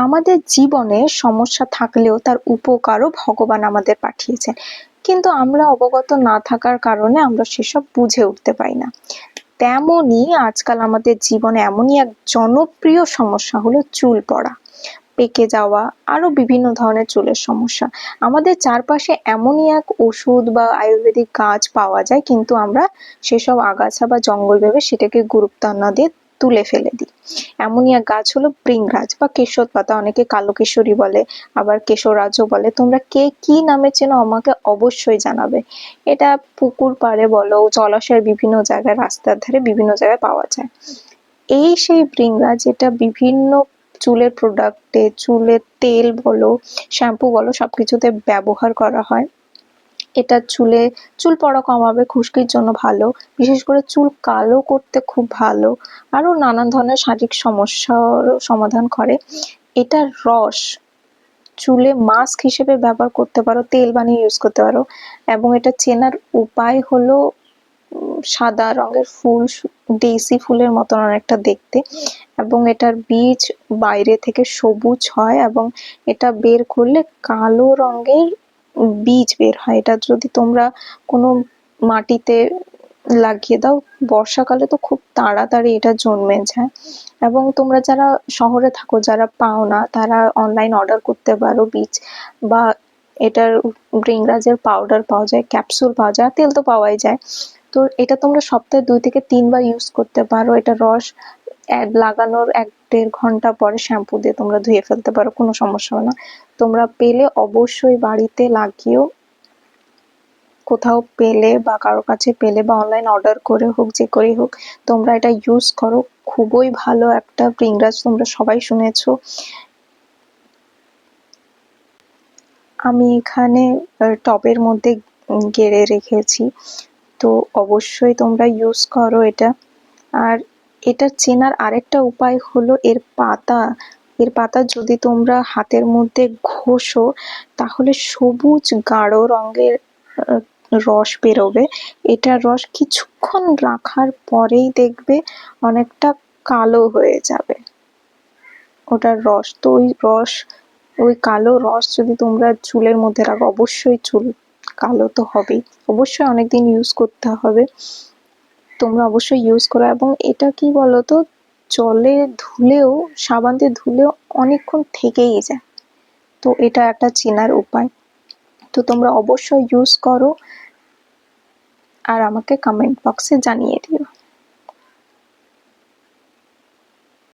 আমাদের জীবনে সমস্যা থাকলেও তার উপকারও ভগবান আমাদের পাঠিয়েছেন। কিন্তু আমরা অবগত না থাকার কারণে আমরা সেসব বুঝে উঠতে পারি না। তেমনই আজকাল আমাদের জীবনে এমনই এক জনপ্রিয় সমস্যা হলো চুল পড়া। পেকে যাওয়া আরও বিভিন্ন ধরনের চুলের সমস্যা। আমাদের চারপাশে এমনই এক ওষুধ বা আয়ুর্বেদিক গাছ পাওয়া যায়, কিন্তু আমরা সেসব আগাছা বা জঙ্গল ভেবে সেটাকে গুরুত্ব না দিয়ে তুলে ফেলে দিই। এক গাছ হলো ব্রিংরাজ বা কেশর পাতা অনেকে কালো কেশরী বলে, আবার কেশরাজও বলে। তোমরা কে কি নামে চেনো আমাকে অবশ্যই জানাবে। এটা পুকুর পাড়ে বলো, জলাশয়ের বিভিন্ন জায়গায়, রাস্তার ধারে বিভিন্ন জায়গায় পাওয়া যায়। এই সেই ব্রিংরাজ যেটা বিভিন্ন চুলের প্রোডাক্টে চুলের তেল বলো শ্যাম্পু বলো, সবকিছুতে ব্যবহার করা হয়। এটা চুলে, চুল পড়া কমাবে খুশকির জন্য ভালো। বিশেষ করে চুল কালো করতে খুব ভালো। আরও নানান ধরনের শারীরিক সমস্যার সমাধান করে। এটার রস। চুলে মাস্ক হিসেবে ব্যবহার করতে পারো, তেল বানিয়ে ইউজ করতে পারো। এবং এটা চেনার উপায় হলো সাদা রঙের ফুল দেশি ফুলের মতন অনেকটা দেখতে। এবং এটার বীজ বাইরে থেকে সবুজ হয় এবং এটা বের করলে কালো রঙের বীজ বের হয়। এটা যদি তোমরা কোনো মাটিতে লাগিয়ে দাও, বর্ষাকালে তো খুব তাড়াতাড়ি এটা জন্মে যায়। এবং তোমরা যারা শহরে থাকো, যারা পাও না, তারা অনলাইন অর্ডার করতে পারো বীজ। বা এটার গ্রিনরাজের পাউডার পাওয়া যায় ক্যাপসুল পাওয়া যায় তেল তো পাওয়াই যায়। তো এটা তোমরা সপ্তাহে দুই থেকে তিনবার ইউজ করতে পারো। এটা রস লাগানোর এক দেড় ঘণ্টা পরে শ্যাম্পু দিয়ে তোমরা ধুয়ে ফেলতে পারো, কোনো সমস্যা না। তোমরা পেলে অবশ্যই বাড়িতে লাগিয়েও কোথাও পেলে বা কারও কাছে পেলে বা অনলাইন অর্ডার করে হোক, যে করেই হোক, তোমরা এটা ইউজ করো। খুবই ভালো একটা ব্রিংরাজ তোমরা সবাই শুনেছো। আমি এখানে টবের মধ্যে গেড়ে রেখেছি। তো অবশ্যই তোমরা ইউজ করো এটা। আর এটা চেনার আরেকটা উপায় হলো এর পাতা। এর পাতা যদি তোমরা হাতের মধ্যে ঘষো, তাহলে সবুজ গাঢ় রঙের রস বেরোবে। এটার রস কিছুক্ষণ রাখার পরেই দেখবে অনেকটা কালো হয়ে যাবে। ওটার রস তো ওই রস, ওই কালো রস যদি তোমরা চুলের মধ্যে রাখো, অবশ্যই চুল কালো তো হবেই। অবশ্যই অনেকদিন ইউজ করতে হবে। তোমরা অবশ্যই ইউজ করো এবং এটা কি বলতো? জলে ধুলেও, সাবান দিয়ে ধুলেও অনেকক্ষণ থেকেই যায়। তো এটা একটা চেনার উপায়। তো তোমরা অবশ্যই ইউজ করো। আর আমাকে কমেন্ট বক্সে জানিয়ে